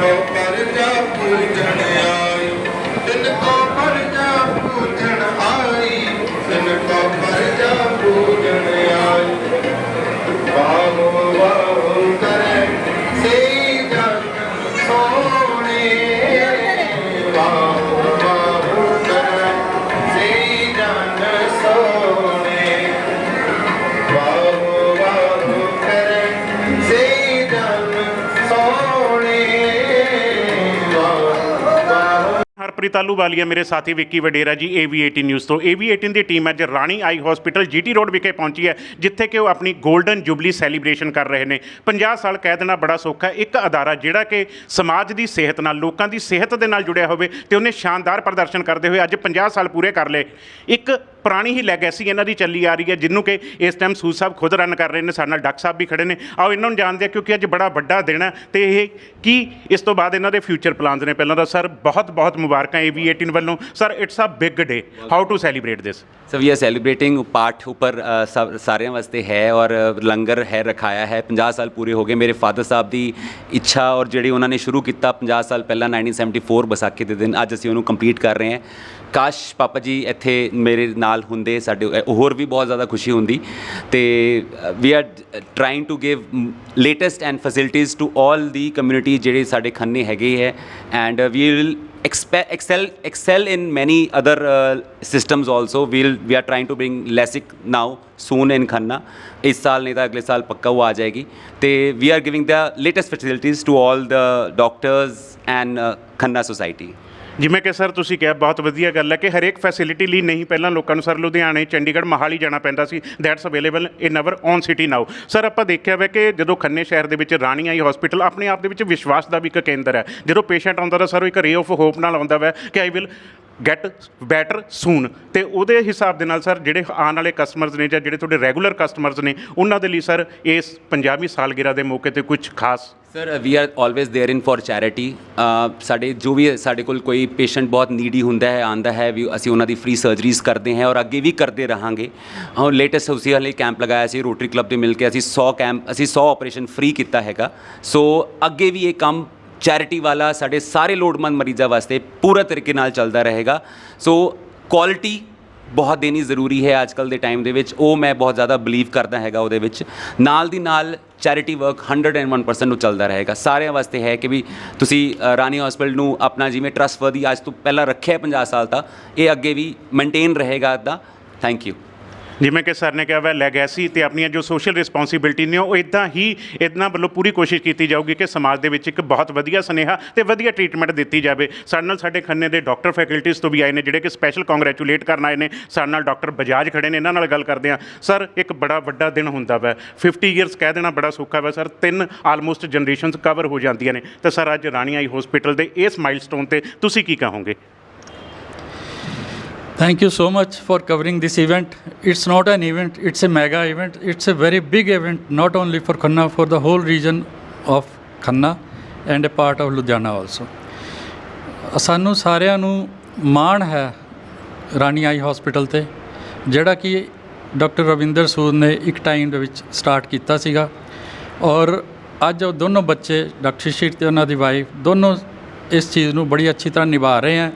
ਤਿੰਨ ਵਾਹੋ ਹਰਪ੍ਰੀਤ ਆਲੂਵਾਲੀਆ ਮੇਰੇ ਸਾਥੀ ਵਿੱਕੀ ਵਡੇਰਾ ਜੀ AV18 ਨਿਊਜ਼ ਤੋਂ। AV18 ਦੀ ਟੀਮ ਅੱਜ Rani eye hospital GT road ਵਿਖੇ ਪਹੁੰਚੀ ਹੈ, ਜਿੱਥੇ ਕਿ ਉਹ ਆਪਣੀ 골ਡਨ ਜੁਬਲੀ ਸੈਲੀਬ੍ਰੇਸ਼ਨ ਕਰ ਰਹੇ ਨੇ। 50 ਸਾਲ ਕਹਿ ਦੇਣਾ ਬੜਾ ਸੌਖਾ ਇੱਕ ਅਦਾਰਾ ਜਿਹੜਾ ਕਿ ਸਮਾਜ ਦੀ ਸਿਹਤ ਨਾਲ, ਲੋਕਾਂ ਦੀ ਸਿਹਤ ਦੇ ਨਾਲ ਜੁੜਿਆ ਹੋਵੇ ਤੇ ਉਹਨੇ ਸ਼ਾਨਦਾਰ ਪ੍ਰਦਰਸ਼ਨ ਕਰਦੇ ਹੋਏ ਅੱਜ 50 ਸਾਲ ਪੂਰੇ ਕਰ ਲਏ। ਇੱਕ ਪੁਰਾਣੀ ਹੀ ਲੈਗੇਸੀ ਇਹਨਾਂ ਦੀ ਚੱਲੀ ਆ ਰਹੀ ਹੈ ਜਿਹਨੂੰ ਕਿ ਇਸ ਟਾਈਮ ਸੂਦ ਸਾਹਿਬ ਖੁਦ ਰਨ ਕਰ ਰਹੇ ਨੇ ਸਾਡੇ ਨਾਲ ਡਾਕਟਰ ਸਾਹਿਬ ਵੀ ਖੜੇ ਨੇ। ਆਓ ਇਹਨਾਂ ਨੂੰ ਜਾਣਦੇ ਹਾਂ ਕਿਉਂਕਿ ਅੱਜ ਬੜਾ ਵੱਡਾ ਦਿਨ ਹੈ ਤੇ ਇਹ ਕੀ ਇਸ ਤੋਂ ਬਾਅਦ ਇਹਨਾਂ ਦੇ ਫਿਊਚਰ ਪਲਾਨਸ ਨੇ? ਪਹਿਲਾਂ ਤਾਂ ਸਰ ਬਹੁਤ ਬਹੁਤ ਮੁਬਾਰਕਾਂ AV18 ਵੱਲੋਂ। Sir it's a big day how to celebrate this so we are celebrating ਪਾਠ ਉੱਪਰ ਅ, ਸਾਰਿਆਂ ਵਾਸਤੇ ਹੈ ਔਰ ਲੰਗਰ ਹੈ ਰਖਾਇਆ ਹੈ। 50 ਸਾਲ ਪੂਰੇ ਹੋ ਗਏ ਮੇਰੇ ਫਾਦਰ ਸਾਹਿਬ ਦੀ ਇੱਛਾ ਔਰ ਜਿਹੜੀ ਉਹਨਾਂ ਨੇ ਸ਼ੁਰੂ ਕੀਤਾ 50 ਸਾਲ ਪਹਿਲਾਂ 1974 ਵਿਸਾਖੀ ਦੇ ਦਿਨ ਅੱਜ ਅਸੀਂ ਉਹਨੂੰ ਕੰਪਲੀਟ ਕਰ ਰਹੇ ਹਾਂ। ਕਾਸ਼ ਪਾਪਾ ਜੀ ਇੱਥੇ ਮੇਰੇ ਨਾਲ ਹੁੰਦੇ ਸਾਡੇ ਅ, ਹੋਰ ਵੀ ਬਹੁਤ ਜ਼ਿਆਦਾ ਖੁਸ਼ੀ ਹੁੰਦੀ ਤੇ we are trying to give latest and facilities to 올 the community ਜਿਹੜੇ ਸਾਡੇ ਖੰਨੇ ਹੈਗੇ ਹੈ and we will expe- excel excel in many other uh, systems also we'll we are trying to bring LASIK now soon in Khanna ਇਸ ਸਾਲ ਨਹੀਂ ਤਾਂ ਅਗਲੇ ਸਾਲ ਪੱਕਾ ਉਹ ਆ ਜਾਏਗੀ ਤੇ we are giving the latest facilities to all the doctors and uh, Khanna society ਜਿਵੇਂ ਕਿ ਸਰ ਤੁਸੀਂ ਕਿਹਾ, ਬਹੁਤ ਵਧੀਆ ਗੱਲ ਹੈ ਕਿ ਹਰੇਕ ਫੈਸਿਲਿਟੀ ਲਈ ਨਹੀਂ, ਪਹਿਲਾਂ ਲੋਕਾਂ ਨੂੰ ਸਰ ਲੁਧਿਆਣੇ, ਚੰਡੀਗੜ੍ਹ, ਮਹਾਲੀ ਜਾਣਾ ਪੈਂਦਾ ਸੀ। That's available in our own city now sir ਆਪਾਂ ਦੇਖਿਆ ਵੇ ਕਿ ਜਦੋਂ ਖੰਨੇ ਸ਼ਹਿਰ ਦੇ ਵਿੱਚ ਰਾਣੀ ਆਈ ਹਸਪੀਟਲ ਆਪਣੇ ਆਪ ਦੇ ਵਿੱਚ ਵਿਸ਼ਵਾਸ ਦਾ ਵੀ ਇੱਕ ਕੇਂਦਰ ਹੈ। ਜਦੋਂ ਪੇਸ਼ੈਂਟ ਆਉਂਦਾ ਤਾਂ ਸਰ ਉਹ ਇੱਕ ਰੇ ਆਫ ਹੋਪ ਨਾਲ ਆਉਂਦਾ ਵਾ ਕਿ I will get better soon ਤੇ ਉਹਦੇ ਹਿਸਾਬ ਦੇ ਨਾਲ, ਸਰ, ਜਿਹੜੇ ਆਉਣ ਵਾਲੇ ਕਸਟਮਰਸ ਨੇ ਜਾਂ ਜਿਹੜੇ ਤੁਹਾਡੇ ਰੈਗੂਲਰ ਕਸਟਮਰਸ ਨੇ, ਉਹਨਾਂ ਦੇ ਲਈ, ਸਰ, ਇਸ ਪੰਜਾਬੀ ਸਾਲਗਿਰਾ ਦੇ ਮੌਕੇ ਤੇ ਕੁਝ ਖਾਸ sir we are always there in for charity ਸਾਡੇ ਜੋ ਵੀ ਸਾਡੇ ਕੋਲ ਕੋਈ ਪੇਸ਼ੈਂਟ ਬਹੁਤ ਨੀਡੀ ਹੁੰਦਾ ਹੈ ਆਂਦਾ ਹੈ, ਵੀ ਅਸੀਂ ਉਹਨਾਂ ਦੀ ਫ੍ਰੀ ਸਰਜਰੀਜ਼ ਕਰਦੇ ਹਾਂ ਔਰ ਅੱਗੇ ਵੀ ਕਰਦੇ ਰਹਾਂਗੇ। ਹਾਂ ਲੇਟੈਸਟ ਉਸੇ ਵਾਲੇ ਕੈਂਪ ਲਗਾਇਆ ਸੀ ਰੋਟਰੀ ਕਲੱਬ ਦੇ ਮਿਲ ਕੇ ਅਸੀਂ 100 ਕੈਂਪ ਅਸੀਂ 100 ਆਪਰੇਸ਼ਨ ਫ੍ਰੀ ਕੀਤਾ ਹੈਗਾ। ਸੋ ਅੱਗੇ ਵੀ ਇਹ ਕੰਮ ਚੈਰਿਟੀ ਵਾਲਾ ਸਾਡੇ ਸਾਰੇ ਲੋੜਮੰਦ ਮਰੀਜ਼ਾਂ ਵਾਸਤੇ ਪੂਰਾ ਤਰੀਕੇ ਨਾਲ ਚੱਲਦਾ ਰਹੇਗਾ। ਸੋ ਕੁਆਲਿਟੀ ਬਹੁਤ ਦੇਣੀ ਜ਼ਰੂਰੀ ਹੈ ਅੱਜ ਕੱਲ ਦੇ ਟਾਈਮ ਦੇ ਵਿੱਚ। ਉਹ ਮੈਂ ਬਹੁਤ ਜ਼ਿਆਦਾ ਬਲੀਵ ਕਰਦਾ ਹੈਗਾ ਉਹਦੇ ਵਿੱਚ। ਨਾਲ ਦੀ ਨਾਲ ਚੈਰਿਟੀ ਵਰਕ 101% ਨੂੰ ਚੱਲਦਾ ਰਹੇਗਾ। ਸਾਰਿਆਂ ਵਾਸਤੇ ਹੈ ਕਿ ਵੀ ਤੁਸੀਂ ਰਾਣੀ ਹਸਪੀਟਲ ਨੂੰ ਆਪਣਾ ਜਿਵੇਂ ਟਰਸਟਵਰਦੀ ਅੱਜ ਤੋਂ ਪਹਿਲਾਂ ਰੱਖਿਆ 50 ਸਾਲ ਦਾ ਇਹ ਅੱਗੇ ਵੀ ਮੇਨਟੇਨ ਰਹੇਗਾ ਦਾ ਥੈਂਕ ਯੂ ਜਿਵੇਂ ਕਿ ਸਰ ਨੇ ਕਿਹਾ ਵਾ ਲੈਗੈਸੀ ਤੇ ਆਪਣੀਆਂ ਜੋ ਸੋਸ਼ਲ ਰਿਸਪੌਂਸਿਬਿਲਟੀ ਨੇ, ਉਹ ਇਦਾਂ ਹੀ ਇਹਨਾਂ ਵੱਲੋਂ ਪੂਰੀ ਕੋਸ਼ਿਸ਼ ਕੀਤੀ ਜਾਊਗੀ ਕਿ ਸਮਾਜ ਦੇ ਵਿੱਚ ਇੱਕ ਬਹੁਤ ਵਧੀਆ ਸੁਨੇਹਾ ਤੇ ਵਧੀਆ ਟ੍ਰੀਟਮੈਂਟ ਦਿੱਤੀ ਜਾਵੇ। ਸਾਡੇ ਨਾਲ ਸਾਡੇ ਖੰਨੇ ਦੇ ਡਾਕਟਰ ਫੈਕਲਟੀਜ਼ ਤੋਂ ਵੀ ਆਏ ਨੇ, ਜਿਹੜੇ ਕਿ ਸਪੈਸ਼ਲ ਕੰਗ੍ਰੈਚੁਲੇਟ ਕਰਨ ਆਏ ਨੇ। ਸਾਡੇ ਨਾਲ ਡਾਕਟਰ ਬਜਾਜ ਖੜੇ ਨੇ, ਇਹਨਾਂ ਨਾਲ ਗੱਲ ਕਰਦੇ ਹਾਂ। ਸਰ, ਇੱਕ ਬੜਾ ਵੱਡਾ ਦਿਨ ਹੁੰਦਾ ਵਾ। 50 ਇਅਰਸ ਕਹਿ ਦੇਣਾ ਬੜਾ ਸੌਖਾ ਵਾ, ਸਰ। ਤਿੰਨ ਆਲਮੋਸਟ ਜਨਰੇਸ਼ਨਸ ਕਵਰ ਹੋ ਜਾਂਦੀਆਂ ਨੇ। ਤਾਂ ਸਰ, ਅੱਜ ਰਾਣੀ ਆਈ ਹਸਪੀਟਲ ਦੇ ਇਸ ਮਾਈਲਸਟੋਨ ਤੇ ਤੁਸੀਂ ਕੀ ਕਹੋਗੇ? Thank you so much for covering this event. It's not an event, it's a mega event. It's a very big event, not only for Khanna, for the whole region of Khanna and a part of Ludhiana also. ਸਾਨੂੰ ਸਾਰਿਆਂ ਨੂੰ ਮਾਣ ਹੈ ਰਾਣੀ ਆਈ hospital ਤੇ ਜਿਹੜਾ ਕਿ doctor Ravinder Sood ਨੇ ਇੱਕ ਟਾਈਮ ਦੇ ਵਿੱਚ ਸਟਾਰਟ ਕੀਤਾ ਸੀਗਾ ਔਰ ਅੱਜ ਉਹ ਦੋਨੋਂ ਬੱਚੇ ਡਾਕਟਰ ਸ਼ੀਰ ਤੇ ਉਹਨਾਂ ਦੀ ਵਾਈਫ ਦੋਨੋਂ ਇਸ ਚੀਜ਼ ਨੂੰ ਬੜੀ ਅੱਛੀ ਤਰ੍ਹਾਂ ਨਿਭਾ ਰਹੇ ਹੈ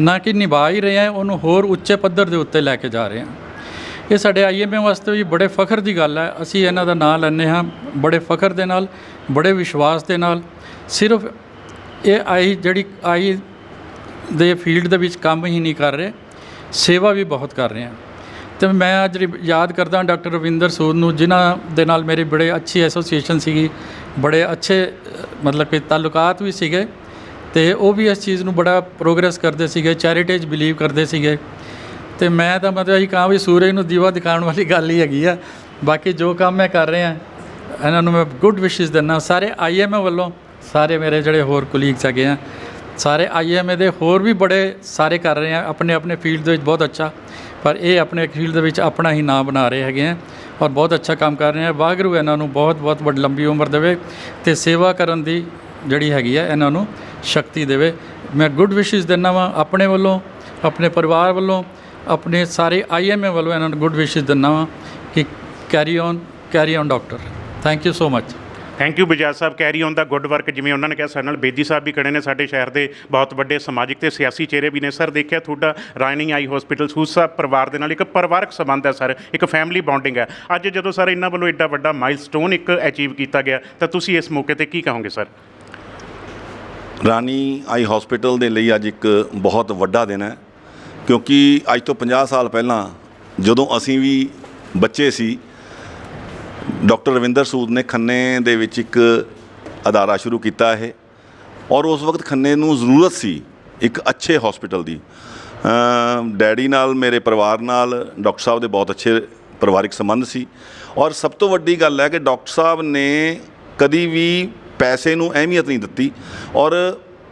ਨਾ ਕਿ ਨਿਭਾ ਹੀ ਰਹੇ ਹੈ, ਉਹਨੂੰ ਹੋਰ ਉੱਚੇ ਪੱਧਰ ਦੇ ਉੱਤੇ ਲੈ ਕੇ ਜਾ ਰਹੇ ਹਾਂ। ਇਹ ਸਾਡੇ ਆਈਐਮਏ ਵਾਸਤੇ ਵੀ ਬੜੇ ਫਖਰ ਦੀ ਗੱਲ ਹੈ। ਅਸੀਂ ਇਹਨਾਂ ਦਾ ਨਾਂ ਲੈਂਦੇ ਹਾਂ, ਬੜੇ ਫਖਰ ਦੇ ਨਾਲ, ਬੜੇ ਵਿਸ਼ਵਾਸ ਦੇ ਨਾਲ। ਸਿਰਫ ਇਹ ਆਈ ਜਿਹੜੀ ਆਈ ਦੇ ਫੀਲਡ ਦੇ ਵਿੱਚ ਕੰਮ ਹੀ ਨਹੀਂ ਕਰ ਰਹੇ, ਸੇਵਾ ਵੀ ਬਹੁਤ ਕਰ ਰਹੇ ਆ ਤੇ ਮੈਂ ਅੱਜ ਰੀ- ਯਾਦ ਕਰਦਾ ਡਾਕਟਰ ਰਵਿੰਦਰ ਸੂਦ ਨੂੰ, ਜਿਨ੍ਹਾਂ ਦੇ ਨਾਲ ਮੇਰੀ ਬੜੇ ਅੱਛੀ ਐਸੋਸੀਏਸ਼ਨ ਸੀਗੀ, ਬੜੇ ਅੱਛੇ ਮਤਲਬ ਕਿ ਤਾਲੁਕਾਤ ਵੀ ਸੀਗੇ। ਤੇ ਉਹ ਵੀ ਇਸ ਚੀਜ਼ ਨੂੰ ਬੜਾ ਪ੍ਰੋਗਰੈਸ ਕਰਦੇ ਸੀਗੇ, ਚੈਰਿਟੀਜ਼ ਬਿਲੀਵ ਕਰਦੇ ਸੀਗੇ। ਤੇ ਮੈਂ ਤਾਂ ਮਤਲਬ ਇਹ ਕਹਾਂ ਵੀ ਸੂਰਜ ਨੂੰ ਦੀਵਾ ਦਿਖਾਉਣ ਵਾਲੀ ਗੱਲ ਹੀ ਹੈਗੀ ਆ। ਬਾਕੀ ਜੋ ਕੰਮ ਮੈਂ ਕਰ ਰਿਹਾ, ਇਹਨਾਂ ਨੂੰ ਮੈਂ ਗੁੱਡ ਵਿਸ਼ੇਸ ਦਿੰਦਾ। ਸਾਰੇ ਆਈਐਮਏ ਵੱਲੋਂ, ਸਾਰੇ ਮੇਰੇ ਜਿਹੜੇ ਹੋਰ ਕੁਲੀਗਸ ਹੈਗੇ ਆ, ਸਾਰੇ ਆਈਐਮਏ ਦੇ ਹੋਰ ਵੀ ਬੜੇ ਸਾਰੇ ਕਰ ਰਹੇ ਆ। ਆਪਣੇ ਆਪਣੇ ਫੀਲਡ ਦੇ ਵਿੱਚ ਬਹੁਤ ਅੱਛਾ, ਪਰ ਇਹ ਆਪਣੇ ਫੀਲਡ ਦੇ ਵਿੱਚ ਆਪਣਾ ਹੀ ਨਾਮ ਬਣਾ ਰਹੇ ਹੈਗੇ ਆ ਔਰ ਬਹੁਤ ਅੱਛਾ ਕੰਮ ਕਰ ਰਹੇ ਆ। ਵਾਹਿਗੁਰੂ ਇਹਨਾਂ ਨੂੰ ਬਹੁਤ ਬਹੁਤ ਵੱਡੀ ਲੰਬੀ ਉਮਰ ਦੇਵੇ ਤੇ ਸੇਵਾ ਕਰਨ ਦੀ ਜਿਹੜੀ ਹੈਗੀ ਆ ਇਹਨਾਂ ਨੂੰ ਸ਼ਕਤੀ ਦੇਵੇ। ਮੈਂ ਗੁੱਡ ਵਿਸ਼ੇਸ ਦਿੰਦਾ ਵਾਂ ਆਪਣੇ ਵੱਲੋਂ, ਆਪਣੇ ਪਰਿਵਾਰ ਵੱਲੋਂ, ਆਪਣੇ ਸਾਰੇ ਆਈਐਮਏ ਵੱਲੋਂ ਇਹਨਾਂ ਨੂੰ ਗੁੱਡ ਵਿਸ਼ੇਸ ਦਿੰਦਾ ਵਾਂ ਕਿ carry on carry on doctor thank you so much thank you Bajaj Sahib. Carry on the good work ਜਿਵੇਂ ਉਹਨਾਂ ਨੇ ਕਿਹਾ, ਸਾਡੇ ਨਾਲ ਬੇਦੀ ਸਾਹਿਬ ਵੀ ਖੜੇ ਨੇ, ਸਾਡੇ ਸ਼ਹਿਰ ਦੇ ਬਹੁਤ ਵੱਡੇ ਸਮਾਜਿਕ ਤੇ ਸਿਆਸੀ ਚਿਹਰੇ ਵੀ ਨੇ। ਸਰ ਦੇਖਿਆ ਤੁਹਾਡਾ ਰਾਇਨਿੰਗ ਆਈ ਹਸਪੀਟਲ ਸੂਸਾ ਪਰਿਵਾਰ ਦੇ ਨਾਲ ਇੱਕ ਪਰਿਵਾਰਕ ਸੰਬੰਧ ਹੈ, ਸਰ। ਇੱਕ ਫੈਮਿਲੀ ਬੌਂਡਿੰਗ ਹੈ। ਅੱਜ ਜਦੋਂ, ਸਰ, ਇਹਨਾਂ ਵੱਲੋਂ ਐਡਾ ਵੱਡਾ ਮਾਈਲਸਟੋਨ ਇੱਕ ਅਚੀਵ ਕੀਤਾ ਗਿਆ, ਤਾਂ ਤੁਸੀਂ ਇਸ ਮੌਕੇ ਤੇ ਕੀ ਕਹੋਗੇ, ਸਰ? ਰਾਣੀ ਆਈ ਹਸਪੀਟਲ ਦੇ ਲਈ ਅੱਜ ਇੱਕ ਬਹੁਤ ਵੱਡਾ ਦਿਨ ਹੈ, ਕਿਉਂਕਿ ਅੱਜ ਤੋਂ 50 ਸਾਲ ਪਹਿਲਾਂ ਜਦੋਂ ਅਸੀਂ ਵੀ ਬੱਚੇ ਸੀ, ਡਾਕਟਰ ਰਵਿੰਦਰ ਸੂਦ ਨੇ ਖੰਨੇ ਦੇ ਵਿੱਚ ਇੱਕ ਅਦਾਰਾ ਸ਼ੁਰੂ ਕੀਤਾ ਇਹ, ਔਰ ਉਸ ਵਕਤ ਖੰਨੇ ਨੂੰ ਜ਼ਰੂਰਤ ਸੀ ਇੱਕ ਅੱਛੇ ਹਸਪੀਟਲ ਦੀ। ਡੈਡੀ ਨਾਲ, ਮੇਰੇ ਪਰਿਵਾਰ ਨਾਲ, ਡਾਕਟਰ ਸਾਹਿਬ ਦੇ ਬਹੁਤ ਅੱਛੇ ਪਰਿਵਾਰਿਕ ਸੰਬੰਧ ਸੀ, ਔਰ ਸਭ ਤੋਂ ਵੱਡੀ ਗੱਲ ਹੈ ਕਿ ਡਾਕਟਰ ਸਾਹਿਬ ਨੇ ਕਦੀ ਵੀ ਪੈਸੇ ਨੂੰ ਅਹਿਮੀਅਤ ਨਹੀਂ ਦਿੱਤੀ। ਔਰ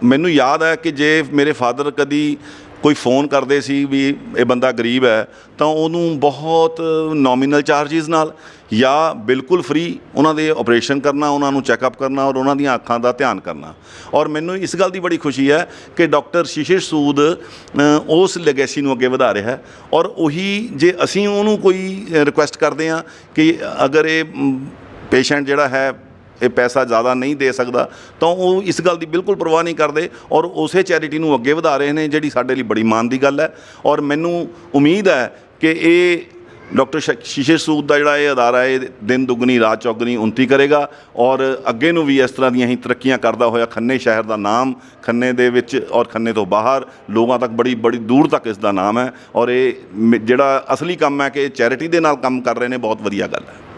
ਮੈਨੂੰ ਯਾਦ ਹੈ ਕਿ ਜੇ ਮੇਰੇ ਫਾਦਰ ਕਦੀ ਕੋਈ ਫੋਨ ਕਰਦੇ ਸੀ ਵੀ ਇਹ ਬੰਦਾ ਗਰੀਬ ਹੈ, ਤਾਂ ਉਹਨੂੰ ਬਹੁਤ ਨੋਮੀਨਲ ਚਾਰजेस ਨਾਲ ਜਾਂ ਬਿਲਕੁਲ ਫ੍ਰੀ ਉਹਨਾਂ ਦੇ ਆਪਰੇਸ਼ਨ ਕਰਨਾ, ਉਹਨਾਂ ਨੂੰ ਚੈੱਕਅਪ ਕਰਨਾ ਔਰ ਉਹਨਾਂ ਦੀਆਂ ਅੱਖਾਂ ਦਾ ਧਿਆਨ ਕਰਨਾ। ਔਰ ਮੈਨੂੰ ਇਸ ਗੱਲ ਦੀ ਬੜੀ ਖੁਸ਼ੀ ਹੈ ਕਿ ਡਾਕਟਰ ਸ਼ਿਸ਼ਿਰ ਸੂਦ ਉਸ ਲੈਗੇਸੀ ਨੂੰ ਅੱਗੇ ਵਧਾ ਰਿਹਾ ਹੈ। ਔਰ ਉਹੀ ਜੇ ਅਸੀਂ ਉਹਨੂੰ ਕੋਈ ਰਿਕੁਐਸਟ ਕਰਦੇ ਹਾਂ ਕਿ ਅਗਰ ਇਹ ਪੇਸ਼ੈਂਟ ਜਿਹੜਾ ਹੈ ਇਹ ਪੈਸਾ ਜ਼ਿਆਦਾ ਨਹੀਂ ਦੇ ਸਕਦਾ, ਤਾਂ ਉਹ ਇਸ ਗੱਲ ਦੀ ਬਿਲਕੁਲ ਪਰਵਾਹ ਨਹੀਂ ਕਰਦੇ ਔਰ ਉਸੇ ਚੈਰਿਟੀ ਨੂੰ ਅੱਗੇ ਵਧਾ ਰਹੇ ਨੇ, ਜਿਹੜੀ ਸਾਡੇ ਲਈ ਬੜੀ ਮਾਣ ਦੀ ਗੱਲ ਹੈ। ਔਰ ਮੈਨੂੰ ਉਮੀਦ ਹੈ ਕਿ ਇਹ ਡਾਕਟਰ ਸ਼ੀਸ਼ੇ ਸੂਦ ਦਾ ਜਿਹੜਾ ਇਹ ਅਦਾਰਾ ਹੈ, ਇਹ ਦਿਨ ਦੁੱਗਣੀ, ਰਾਤ ਚੌਗਣੀ ਉਨਤੀ ਕਰੇਗਾ ਔਰ ਅੱਗੇ ਨੂੰ ਵੀ ਇਸ ਤਰ੍ਹਾਂ ਦੀਆਂ ਹੀ ਤਰੱਕੀਆਂ ਕਰਦਾ ਹੋਇਆ ਖੰਨੇ ਸ਼ਹਿਰ ਦਾ ਨਾਮ ਖੰਨੇ ਦੇ ਵਿੱਚ ਔਰ ਖੰਨੇ ਤੋਂ ਬਾਹਰ ਲੋਕਾਂ ਤੱਕ ਬੜੀ ਬੜੀ ਦੂਰ ਤੱਕ ਇਸ ਦਾ ਨਾਮ ਹੈ ਔਰ ਇਹ ਮ- ਜਿਹੜਾ ਅਸਲੀ ਕੰਮ ਹੈ ਕਿ ਚੈਰਿਟੀ ਦੇ ਨਾਲ ਕੰਮ ਕਰ ਰਹੇ ਨੇ, ਬਹੁਤ ਵਧੀਆ ਗੱਲ ਹੈ।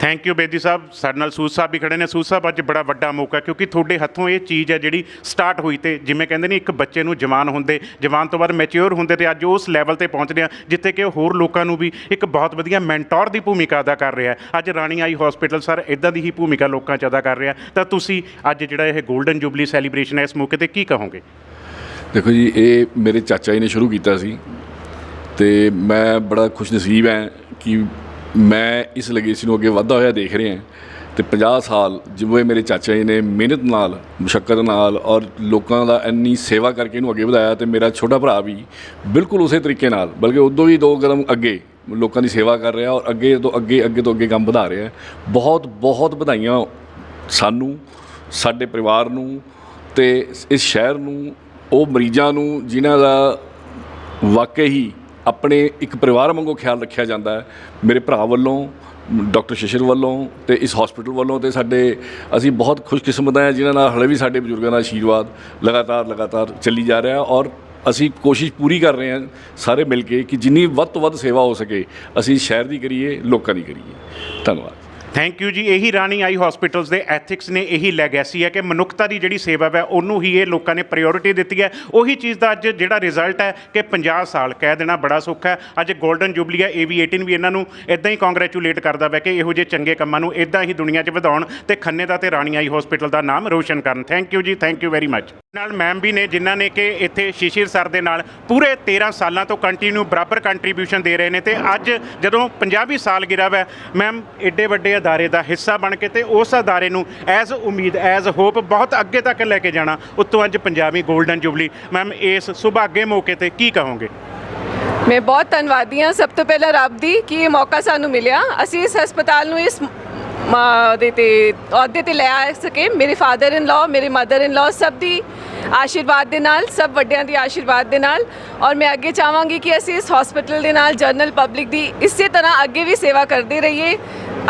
Thank you Bedi Sahib. ਸਾਡੇ ਨਾਲ ਸੂਦ ਸਾਹਿਬ ਵੀ ਖੜੇ ਨੇ। ਸੂਦ ਸਾਹਿਬ, ਅੱਜ ਬੜਾ ਵੱਡਾ ਮੌਕਾ ਕਿਉਂਕਿ ਤੁਹਾਡੇ ਹੱਥੋਂ ਇਹ ਚੀਜ਼ ਹੈ ਜਿਹੜੀ ਸਟਾਰਟ ਹੋਈ ਤੇ ਜਿਵੇਂ ਕਹਿੰਦੇ ਨੇ, ਇੱਕ ਬੱਚੇ ਨੂੰ ਜਵਾਨ ਹੁੰਦੇ, ਜਵਾਨ ਤੋਂ ਬਾਅਦ ਮੈਚੁਰ ਹੁੰਦੇ ਤੇ ਅੱਜ ਉਸ ਲੈਵਲ ਤੇ ਪਹੁੰਚਦੇ ਆ, ਜਿੱਥੇ ਕਿ ਉਹ ਹੋਰ ਲੋਕਾਂ ਨੂੰ ਵੀ ਇੱਕ ਬਹੁਤ ਵਧੀਆ ਮੈਂਟੋਰ ਦੀ ਭੂਮਿਕਾ ਅਦਾ ਕਰ ਰਿਹਾ ਹੈ। ਅੱਜ ਰਾਣੀ ਆਈ ਹਸਪੀਟਲ ਸਰ ਇਦਾਂ ਦੀ ਹੀ ਭੂਮਿਕਾ ਲੋਕਾਂ 'ਚ ਅਦਾ ਕਰ ਰਿਹਾ ਤਾਂ ਤੁਸੀਂ ਅੱਜ ਜਿਹੜਾ ਇਹ 골ਡਨ ਜੁਬਲੀ ਸੈਲੀਬ੍ਰੇਸ਼ਨ ਹੈ, ਇਸ ਮੌਕੇ ਤੇ ਕੀ ਕਹੋਗੇ? ਦੇਖੋ ਜੀ, ਇਹ ਮੇਰੇ ਚਾਚਾ ਜੀ ਨੇ ਸ਼ੁਰੂ ਕੀਤਾ ਸੀ ਤੇ ਮੈਂ ਬੜਾ ਖੁਸ਼ ਨਸੀਬ ਹਾਂ ਕਿ ਮੈਂ ਇਸ ਲਗੇਸੀ ਨੂੰ ਅੱਗੇ ਵਧਦਾ ਹੋਇਆ ਦੇਖ ਰਿਹਾ ਤੇ 50 ਸਾਲ ਜਿਵੇਂ ਮੇਰੇ ਚਾਚਾ ਜੀ ਨੇ ਮਿਹਨਤ ਨਾਲ ਮੁਸ਼ਕਲ ਨਾਲ ਔਰ ਲੋਕਾਂ ਦਾ ਇੰਨੀ ਸੇਵਾ ਕਰਕੇ ਇਹਨੂੰ ਅੱਗੇ ਵਧਾਇਆ ਤੇ ਮੇਰਾ ਛੋਟਾ ਭਰਾ ਵੀ ਬਿਲਕੁਲ ਉਸੇ ਤਰੀਕੇ ਨਾਲ, ਬਲਕਿ ਉਦੋਂ ਵੀ ਦੋ ਕਦਮ ਅੱਗੇ ਲੋਕਾਂ ਦੀ ਸੇਵਾ ਕਰ ਰਿਹਾ ਔਰ ਅੱਗੇ ਤੋਂ ਅੱਗੇ ਅੱਗੇ ਤੋਂ ਅੱਗੇ ਕੰਮ ਵਧਾ ਰਿਹਾ ਬਹੁਤ ਬਹੁਤ ਵਧਾਈਆਂ ਸਾਨੂੰ, ਸਾਡੇ ਪਰਿਵਾਰ ਨੂੰ ਤੇ ਇਸ ਸ਼ਹਿਰ ਨੂੰ, ਉਹ ਮਰੀਜ਼ਾਂ ਨੂੰ ਜਿਨ੍ਹਾਂ ਦਾ ਵਾਕਈ ਹੀ ਆਪਣੇ ਇੱਕ ਪਰਿਵਾਰ ਵਾਂਗੂ ਖਿਆਲ ਰੱਖਿਆ ਜਾਂਦਾ ਹੈ। ਮੇਰੇ ਭਰਾ ਵੱਲੋਂ, ਡਾਕਟਰ ਸ਼ਿਸ਼ਰ ਵੱਲੋਂ ਤੇ ਇਸ ਹਸਪੀਟਲ ਵੱਲੋਂ ਤੇ ਸਾਡੇ, ਅਸੀਂ ਬਹੁਤ ਖੁਸ਼ਕਿਸਮਤ ਹਾਂ ਜਿਨ੍ਹਾਂ ਨਾਲ ਹਲੇ ਵੀ ਸਾਡੇ ਬਜ਼ੁਰਗਾਂ ਦਾ ਆਸ਼ੀਰਵਾਦ ਲਗਾਤਾਰ ਲਗਾਤਾਰ ਚੱਲੀ ਜਾ ਰਿਹਾ ਔਰ ਅਸੀਂ ਕੋਸ਼ਿਸ਼ ਪੂਰੀ ਕਰ ਰਹੇ ਹਾਂ ਸਾਰੇ ਮਿਲ ਕੇ ਕਿ ਜਿੰਨੀ ਵੱਧ ਤੋਂ ਵੱਧ ਸੇਵਾ ਹੋ ਸਕੇ, ਅਸੀਂ ਸ਼ਹਿਰ ਦੀ ਕਰੀਏ, ਲੋਕਾਂ ਦੀ ਕਰੀਏ। ਧੰਨਵਾਦ। ਥੈਂਕ ਯੂ ਜੀ। ਇਹੀ ਰਾਣੀ ਆਈ ਹਸਪੀਟਲਸ ਦੇ। ਐਥਿਕਸ ਨੇ ਇਹੀ ਲੈਗੇਸੀ ਹੈ ਕਿ ਮਨੁੱਖਤਾ ਦੀ ਜਿਹੜੀ ਸੇਵਾ ਹੈ ਉਹਨੂੰ ਹੀ ਇਹ ਲੋਕਾਂ ਨੇ ਪ੍ਰਾਇੋਰਟੀ ਦਿੱਤੀ ਹੈ। ਉਹੀ ਚੀਜ਼ ਦਾ ਅੱਜ ਜਿਹੜਾ ਰਿਜ਼ਲਟ ਹੈ ਕਿ 50 ਸਾਲ ਕਹਿ ਦੇਣਾ ਬੜਾ ਸੁੱਖ ਹੈ। ਅੱਜ 골ਡਨ ਜੁਬਲੀ ਹੈ AV18 ਵੀ ਇਹਨਾਂ ਨੂੰ ਇਦਾਂ ਹੀ ਕੰਗ੍ਰੈਚੁਲੇਟ ਕਰਦਾ ਹੈ ਕਿ ਇਹੋ ਜਿਹੇ ਚੰਗੇ ਕੰਮਾਂ ਨੂੰ ਇਦਾਂ ਹੀ ਦੁਨੀਆ 'ਚ ਵਧਾਉਣ ਤੇ ਖੰਨੇ ਦਾ ਤੇ ਰਾਣੀ ਆਈ ਹਸਪੀਟਲ ਦਾ ਨਾਮ ਰੋਸ਼ਨ ਕਰਨ। Thank you ji. Thank you very much ਨਾਲ ਮੈਮ ਵੀ ਨੇ, ਜਿਨ੍ਹਾਂ ਨੇ ਕਿ ਇੱਥੇ ਸ਼ਿਸ਼ਿਰ ਸਰ ਦੇ ਨਾਲ ਪੂਰੇ 13 ਸਾਲਾਂ ਤੋਂ ਕੰਟੀਨਿਊ ਬਰਾਬਰ ਕੰਟਰੀਬਿਊਸ਼ਨ ਦੇ ਰਹੇ ਨੇ ਤੇ ਅੱਜ ਜਦੋਂ 50ਵੀਂ ਸਾਲਗਿਰਾ ਹੈ ਮੈਮ ਏਡੇ ਵੱਡੇ ਅਦਾਰੇ ਦਾ ਹਿੱਸਾ ਬਣ ਕੇ ਤੇ ਉਸ ਅਦਾਰੇ ਨੂੰ ਐਜ਼ ਉਮੀਦ ਐਜ਼ ਹੋਪ ਬਹੁਤ ਅੱਗੇ ਤੱਕ ਲੈ ਕੇ ਜਾਣਾ ਉੱਤੋਂ ਅੱਜ 50ਵੀਂ 골ਡਨ ਜੁਬਲੀ ਮੈਮ ਇਸ ਸੁਭਾਗੇ ਮੌਕੇ ਤੇ ਕੀ ਕਹੋਗੇ? ਮੈਂ ਬਹੁਤ ਧੰਨਵਾਦੀ ਹਾਂ। ਸਭ ਤੋਂ ਪਹਿਲਾਂ ਰੱਬ ਦੀ ਕਿ ਇਹ ਮੌਕਾ ਸਾਨੂੰ ਮਿਲਿਆ। ਅਸੀਂ ਇਸ ਹਸਪਤਾਲ ਨੂੰ ਇਸ ਦੇ ਤੇ, ਅਹੁਦੇ ਤੇ ਲੈ ਆ ਸਕੇ। ਮੇਰੇ ਫਾਦਰ ਇਨ ਲਾ ਮੇਰੇ ਮਦਰ ਇਨ ਲਾ ਸਭ ਦੀ ਆਸ਼ੀਰਵਾਦ ਦੇ ਨਾਲ, ਸਭ ਵੱਡਿਆਂ ਦੀ ਆਸ਼ੀਰਵਾਦ ਦੇ ਨਾਲ। ਔਰ ਮੈਂ ਅੱਗੇ ਚਾਹਾਂਗੀ ਕਿ ਅਸੀਂ ਇਸ ਹਸਪੀਟਲ ਦੇ ਨਾਲ ਜਨਰਲ ਪਬਲਿਕ ਦੀ ਇਸੇ ਤਰ੍ਹਾਂ ਅੱਗੇ ਵੀ ਸੇਵਾ ਕਰਦੇ ਰਹੀਏ।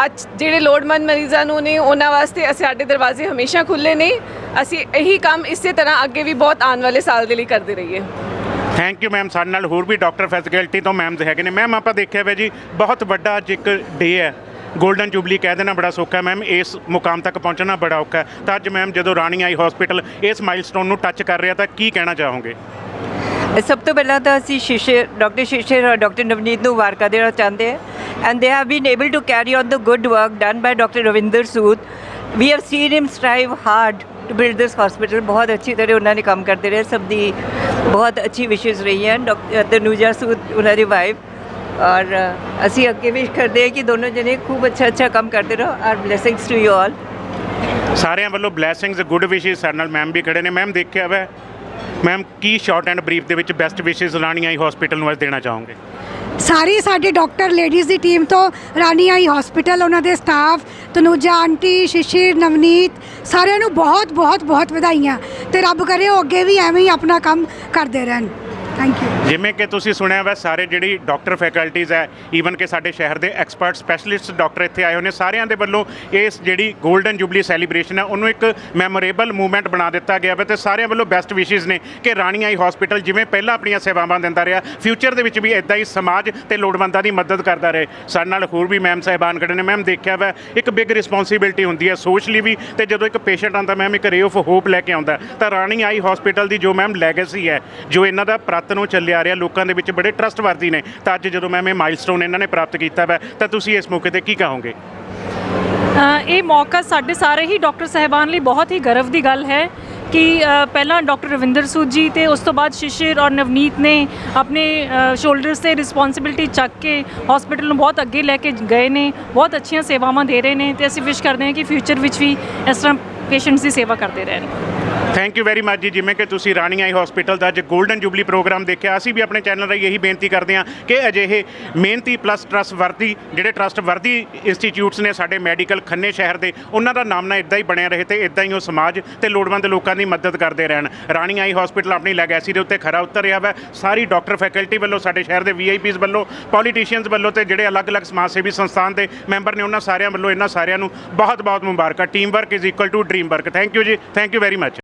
ਅੱਜ ਜਿਹੜੇ ਲੋੜਮੰਦ ਮਰੀਜ਼ਾਂ ਨੂੰ ਨੇ ਉਹਨਾਂ ਵਾਸਤੇ ਅਸੀਂ ਸਾਡੇ ਦਰਵਾਜ਼ੇ ਹਮੇਸ਼ਾ ਖੁੱਲੇ ਨੇ। ਅਸੀਂ ਇਹੀ ਕੰਮ ਇਸੇ ਤਰ੍ਹਾਂ ਅੱਗੇ ਵੀ ਬਹੁਤ ਆਉਣ ਵਾਲੇ ਸਾਲ ਦੇ ਲਈ ਕਰਦੇ ਰਹੀਏ। ਥੈਂਕ ਯੂ ਮੈਮ ਸਾਡੇ ਨਾਲ ਹੋਰ ਵੀ ਡਾਕਟਰ ਫੈਸਿਲਿਟੀ ਤੋਂ ਮੈਮਸ ਹੈਗੇ ਨੇ। ਮੈਮ ਆਪਾਂ ਦੇਖਿਆ ਵੇ ਜੀ ਬਹੁਤ ਵੱਡਾ ਅੱਜ ਇੱਕ ਡੇ ਹੈ। 골ਡਨ ਜੁਬਲੀ ਕਹਿ ਦੇਣਾ ਬੜਾ ਸੌਖਾ ਹੈ ਮੈਮ ਇਸ ਮੁਕਾਮ ਤੱਕ ਪਹੁੰਚਣਾ ਬੜਾ ਔਖਾ ਹੈ। ਤਾਂ ਅੱਜ ਮੈਮ ਜਦੋਂ ਰਾਣੀ ਆਈ ਹਸਪੀਟਲ ਇਸ ਮਾਈਲਸਟੋਨ ਨੂੰ ਟੱਚ ਕਰ ਰਿਹਾ ਤਾਂ ਕੀ ਕਹਿਣਾ ਚਾਹੋਗੇ? ਸਭ ਤੋਂ ਪਹਿਲਾਂ ਤਾਂ ਅਸੀਂ ਸ਼ਿਸ਼ਰ ਡਾਕਟਰ ਸ਼ਿਸ਼ਰ ਔਰ ਡਾਕਟਰ ਨਵਨੀਤ ਨੂੰ ਮੁਬਾਰਕਾਂ ਦੇਣਾ ਚਾਹੁੰਦੇ ਹਾਂ। And they have been able to carry on the good work done by doctor Ravinder Sood we have seen him strive hard to build this hospital ਬਹੁਤ ਅੱਛੀ ਤਰ੍ਹਾਂ ਉਹਨਾਂ ਨੇ ਕੰਮ ਕਰਦੇ ਰਹੇ ਸਭ ਦੀ ਬਹੁਤ ਅੱਛੀ ਵਿਸ਼ੇਸ ਰਹੀਆਂ ਡਾਕਟਰ ਤਨੂਜਾ ਸੂਦ ਉਹਨਾਂ ਦੀ ਵਾਈਫ ਔਰ ਅਸੀਂ ਅੱਗੇ ਵੀ ਕਰਦੇ ਹਾਂ ਕਿ ਦੋਨੋਂ ਜਣੇ ਖੂਬ ਅੱਛਾ ਅੱਛਾ ਕੰਮ ਕਰਦੇ ਰਹੋ ਔਰ ਬਲੇਸਿੰਗਸ ਟੂ ਯੂ ਆਲ ਸਾਰਿਆਂ ਵੱਲੋਂ ਬਲੇਸਿੰਗਸ ਗੁੱਡ ਵਿਸ਼ੇਸ ਸਾਡੇ ਨਾਲ ਮੈਮ ਵੀ ਖੜੇ ਨੇ। ਮੈਮ ਦੇਖਿਆ ਹੋਇਆ ਮੈਮ ਕੀ ਸ਼ਾਰਟ ਐਂਡ ਬਰੀਫ ਦੇ ਵਿੱਚ ਬੈਸਟ ਵਿਸ਼ੇਸ ਰਾਣੀ ਆਈ ਹਸਪੀਟਲ ਨੂੰ ਅੱਜ ਦੇਣਾ ਚਾਹੋਗੇ? ਸਾਰੀ ਸਾਡੇ ਡਾਕਟਰ ਲੇਡੀਜ਼ ਦੀ ਟੀਮ ਤੋਂ ਰਾਣੀ ਆਈ ਹਸਪੀਟਲ ਉਹਨਾਂ ਦੇ ਸਟਾਫ ਤਨੂਜਾ ਆਂਟੀ ਸ਼ਿਸ਼ਿਰ ਨਵਨੀਤ, ਸਾਰਿਆਂ ਨੂੰ ਬਹੁਤ ਬਹੁਤ ਬਹੁਤ ਵਧਾਈਆਂ। ਤੇ ਰੱਬ ਕਰੇ ਉਹ ਅੱਗੇ ਵੀ ਐਵੇਂ ਹੀ ਆਪਣਾ ਕੰਮ ਕਰਦੇ ਰਹਿਣ। ਥੈਂਕ ਯੂ ਜਿਵੇਂ ਕਿ ਤੁਸੀਂ ਸੁਣਿਆ ਵਾ, ਸਾਰੇ ਜਿਹੜੀ ਡਾਕਟਰ ਫੈਕਲਟੀਜ਼ ਹੈ ਈਵਨ ਕਿ ਸਾਡੇ ਸ਼ਹਿਰ ਦੇ ਐਕਸਪਰਟ ਸਪੈਸ਼ਲਿਸਟ ਡਾਕਟਰ ਇੱਥੇ ਆਏ ਹੋਏ ਨੇ, ਸਾਰਿਆਂ ਦੇ ਵੱਲੋਂ ਇਸ ਜਿਹੜੀ 골ਡਨ ਜੁਬਲੀ ਸੈਲੀਬ੍ਰੇਸ਼ਨ ਹੈ, ਉਹਨੂੰ ਇੱਕ ਮੈਮੋਰੇਬਲ ਮੂਵਮੈਂਟ ਬਣਾ ਦਿੱਤਾ ਗਿਆ ਵਾ ਤੇ ਸਾਰਿਆਂ ਵੱਲੋਂ ਬੈਸਟ ਵਿਸ਼ੇਸ ਨੇ ਕਿ ਰਾਣੀ ਆਈ ਹਸਪੀਟਲ ਜਿਵੇਂ ਪਹਿਲਾਂ ਆਪਣੀਆਂ ਸੇਵਾਵਾਂ ਦਿੰਦਾ ਰਿਹਾ ਫਿਊਚਰ ਦੇ ਵਿੱਚ ਵੀ ਇਦਾਂ ਹੀ ਸਮਾਜ ਤੇ ਲੋੜਵੰਦਾਂ ਦੀ ਮਦਦ ਕਰਦਾ ਰਹੇ। ਸਾਡੇ ਨਾਲ ਹੋਰ ਵੀ ਮੈਮ ਸਾਹਿਬਾਨ ਖੜੇ ਨੇ। ਮੈਮ ਦੇਖਿਆ ਵਾ, ਇੱਕ ਬਿਗ ਰਿਸਪੌਂਸਿਬਿਲਟੀ ਹੁੰਦੀ ਹੈ ਸੋਸ਼ਲੀ ਵੀ ਤੇ ਜਦੋਂ ਇੱਕ ਪੇਸ਼ੈਂਟ ਆਉਂਦਾ ਮੈਮ ਇੱਕ ਰੇ ਆਫ ਹੋਪ ਲੈ ਕੇ ਆਉਂਦਾ, ਤਾਂ ਰਾਣੀ ਆਈ ਹਸਪੀਟਲ ਦੀ ਜੋ ਮੈਮ ਲੈਗੇਸੀ ਹੈ, ਜੋ ਇਹਨਾਂ ਦਾ ਪ੍ਰਤ ਨੂੰ ਚੱਲਿਆ ਆ ਰਿਹਾ, ਲੋਕਾਂ ਦੇ ਵਿੱਚ ਬੜੇ ਟਰਸਟਵਰਦੀ ਨੇ। ਤਾਂ ਅੱਜ ਜਦੋਂ ਮੈਮ ਇਹ ਮਾਈਲਸਟੋਨ ਇਹਨਾਂ ਨੇ ਪ੍ਰਾਪਤ ਕੀਤਾ ਵਾ, ਤਾਂ ਤੁਸੀਂ ਇਸ ਮੌਕੇ ਤੇ ਕੀ ਕਹੋਗੇ? ਇਹ ਮੌਕਾ ਸਾਡੇ ਸਾਰੇ ਹੀ ਡਾਕਟਰ ਸਾਹਿਬਾਨ ਲਈ ਬਹੁਤ ਹੀ ਗਰਵ ਦੀ ਗੱਲ ਹੈ ਕਿ ਪਹਿਲਾਂ ਡਾਕਟਰ ਰਵਿੰਦਰ ਸੂਦ ਜੀ ਤੇ ਉਸ ਤੋਂ ਬਾਅਦ ਸ਼ਿਸ਼ਿਰ ਔਰ ਨਵਨੀਤ ਨੇ ਆਪਣੇ ਸ਼ੋਲਡਰਸ ਤੇ ਰਿਸਪੌਂਸਿਬਿਲਟੀ ਚੱਕ ਕੇ ਹਸਪੀਟਲ ਨੂੰ ਬਹੁਤ ਅੱਗੇ ਲੈ ਕੇ ਗਏ ਨੇ, ਬਹੁਤ ਅੱਛੀਆਂ ਸੇਵਾਵਾਂ ਦੇ ਰਹੇ ਨੇ ਤੇ ਅਸੀਂ ਵਿਸ਼ ਕਰਦੇ ਹਾਂ ਕਿ ਫਿਊਚਰ ਵਿੱਚ ਵੀ ਇਸ ਤਰ੍ਹਾਂ ਪੇਸ਼ੈਂਟਸ ਦੀ ਸੇਵਾ ਕਰਦੇ ਰਹਿਣ। ਥੈਂਕ ਯੂ ਵੈਰੀ ਮੱਚ ਜੀ, ਜਿਵੇਂ ਕਿ ਤੁਸੀਂ ਰਾਣੀ ਆਈ ਹਸਪੀਟਲ ਦਾ ਅੱਜ 골ਡਨ ਜੁਬਲੀ ਪ੍ਰੋਗਰਾਮ ਦੇਖਿਆ, ਅਸੀਂ ਵੀ ਆਪਣੇ ਚੈਨਲ ਰਾਹੀਂ ਇਹੀ ਬੇਨਤੀ ਕਰਦੇ ਹਾਂ ਕਿ ਅਜਿਹੇ ਮਿਹਨਤੀ ਪਲੱਸ ਟਰਸਟ ਵਰਦੀ, ਜਿਹੜੇ ਟਰਸਟ ਵਰਦੀ ਇੰਸਟੀਚਿਊਟਸ ਨੇ ਸਾਡੇ ਮੈਡੀਕਲ ਖੰਨੇ ਸ਼ਹਿਰ ਦੇ, ਉਹਨਾਂ ਦਾ ਨਾਮ ਨਾ ਇਦਾਂ ਹੀ ਬਣਿਆ ਰਹੇ ਤੇ ਇਦਾਂ ਹੀ ਉਹ ਸਮਾਜ ਤੇ ਲੋੜਵੰਦ ਲੋਕਾਂ ਦੀ ਮਦਦ ਕਰਦੇ ਰਹਿਣ। ਰਾਣੀ ਆਈ ਹਸਪੀਟਲ ਆਪਣੀ ਲੈਗੈਸੀ ਦੇ ਉੱਤੇ ਖਰਾ ਉਤਰ ਰਿਹਾ ਵਾ, ਸਾਰੀ ਡਾਕਟਰ ਫੈਕਲਟੀ ਵੱਲੋਂ, ਸਾਡੇ ਸ਼ਹਿਰ ਦੇ ਵੀਆਈਪੀਜ਼ ਵੱਲੋਂ ਪੋਲੀਟੀਸ਼ੀਅਨਸ ਵੱਲੋਂ ਤੇ ਜਿਹੜੇ ਅਲੱਗ-ਅਲੱਗ ਸਮਾਜ ਸੇਵੀ ਸੰਸਥਾਨ ਦੇ ਮੈਂਬਰ ਨੇ ਉਹਨਾਂ ਸਾਰਿਆਂ ਵੱਲੋਂ ਇਹਨਾਂ ਸਾਰਿਆਂ ਨੂੰ ਬਹੁਤ-ਬਹੁਤ ਮੁਬਾਰਕਾਂ। Team work is equal to dream work thank you ji thank you very much